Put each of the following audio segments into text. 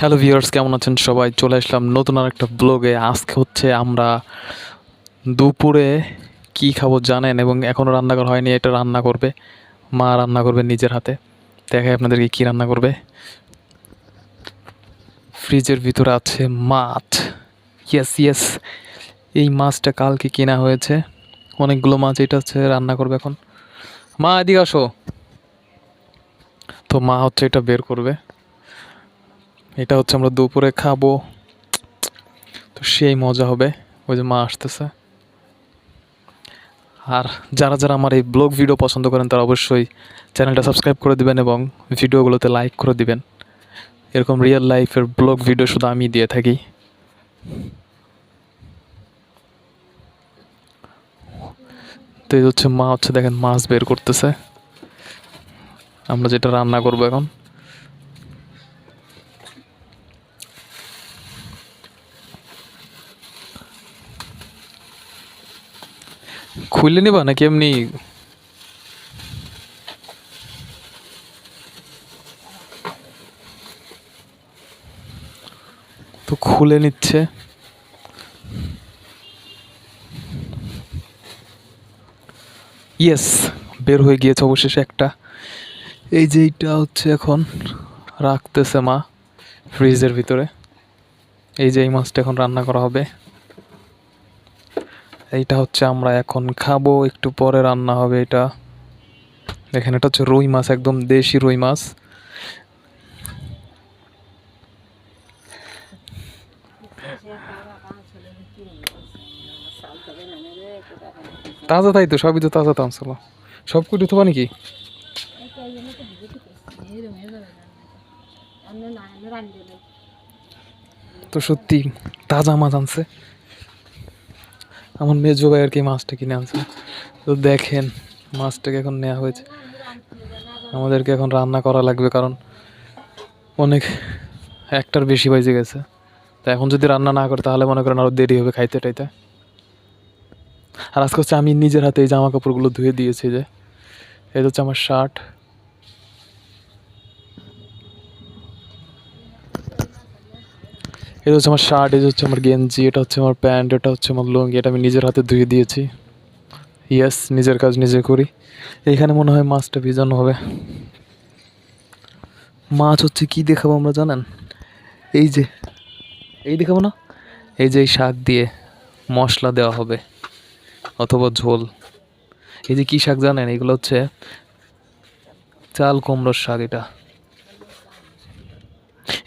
Hello viewers কেমন আছেন সবাই? চলে আসলাম নতুন আর একটা ব্লগে আজকে হচ্ছে আমরা দুপুরে কি খাব জানেন? এবং এখনও রান্না করা হয়নি, এটা রান্না করবে। মা রান্না করবে নিজের হাতে। দেখাই আপনাদেরকে কি রান্না করবে। ফ্রিজের ভিতরে আছে মাছ। ইয়েস ইয়েস এই মাছটা কালকে কেনা হয়েছে। অনেকগুলো মাছ এটা হচ্ছে রান্না করবে এখন। মা, এদিকে আসো। তো মা হচ্ছে এটা বের করবে। এটা হচ্ছে আমরা দুপুরে খাব। তো সেই মজা হবে। ওই যে মা আসতেছে। আর যারা যারা আমার এই ব্লগ ভিডিও পছন্দ করেন, তারা অবশ্যই চ্যানেলটা সাবস্ক্রাইব করে দিবেন এবং ভিডিওগুলোতে লাইক করে দিবেন। এরকম রিয়েল লাইফের ব্লগ ভিডিও শুধু আমি দিয়ে থাকি। তো এই হচ্ছে মা হচ্ছে দেখেন মাছ বের করতেছে। আমরা যেটা রান্না করব এখন। খুলে নিবা নাকি এমনি? তো খুলে নিচ্ছে। ইয়েস বের হয়ে গিয়েছে অবশেষে একটা। এই যে এইটা হচ্ছে এখন রাখতেছে মা, ফ্রিজের ভিতরে। এই যে এই মাছটা এখন রান্না করা হবে। এইটা হচ্ছে আমরা এখন খাব, একটু পরে রান্না হবে এটা। দেখেন, এটা হচ্ছে রুই মাছ, একদম দেশি রুই মাছ। তাজা তাই তো, সবই তো তাজা তাম ছিল সব কুটি থবা নাকি? তো সত্যি, তাজা মাছ আনছে। আমার মেজো ভাই আর কি মাছটা কিনে আনছে। তো দেখেন, মাছটাকে এখন নেওয়া হয়েছে। আমাদেরকে এখন রান্না করা লাগবে কারণ অনেক, একটার বেশি বাজে গেছে। তা এখন যদি রান্না না করে তাহলে মনে করেন আরও দেরি হবে খাইতে টাইতে। আর আজকে হচ্ছে আমি নিজের হাতে এই জামা কাপড়গুলো ধুয়ে দিয়েছি যে এটা হচ্ছে আমার শার্ট। এটা হচ্ছে আমার শার্ট এটা হচ্ছে আমার গেঞ্জি, এটা হচ্ছে আমার প্যান্ট, এটা হচ্ছে আমার লুঙ্গি, এটা আমি নিজের হাতে ধুয়ে দিয়েছি। ইয়েস নিজের কাজ নিজে করি। এইখানে মনে হয় মাছটা ভিজানো হবে। মাছ হচ্ছে কি দেখাবো আমরা জানেন? এই যে, এই দেখাবো না? এই যে এই শাক দিয়ে মশলা দেওয়া হবে, অথবা ঝোল। এই যে কী শাক জানেন? এগুলো হচ্ছে চাল কুমড়োর শাক এটা।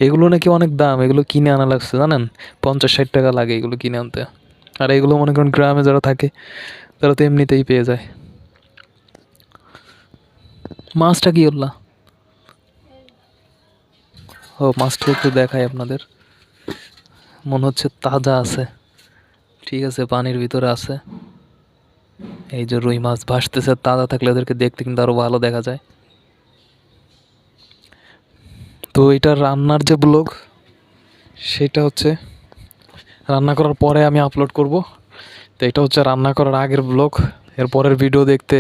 এগুলো নাকি অনেক দাম, এগুলো কিনে আনা লাগছে, জানেন? পঞ্চাশ ষাট টাকা লাগে এগুলো কিনে আনতে। আর এগুলো মনে করেন গ্রামে যারা থাকে, তারা তো এমনিতেই পেয়ে যায়। মাছটা কি হল্লা ও, মাছটা একটু দেখাই আপনাদের। মনে হচ্ছে তাজা আছে। ঠিক আছে, পানির ভিতরে আছে। এই যে রুই মাছ ভাসতেছে, তাজা থাকলে ওদেরকে দেখতে কিন্তু আরও ভালো দেখা যায়। তো এটা রান্নার যে ব্লগ, সেটা হচ্ছে রান্না করার পরে আমি আপলোড করব। তো এটা হচ্ছে রান্না করার আগের ব্লগ। এর পরের ভিডিও দেখতে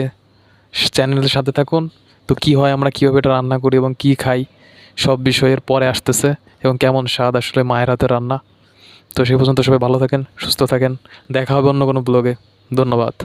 চ্যানেলের সাথে থাকুন। তো কি হয়, আমরা কীভাবে এটা রান্না করি এবং কি খাই, সব বিষয়ের পরে আসতেছে এবং কেমন স্বাদ আসলে মায়ের হাতে রান্না। তো সেই পর্যন্ত সবাই ভালো থাকেন, সুস্থ থাকেন। দেখা হবে অন্য কোনো ব্লগে। ধন্যবাদ।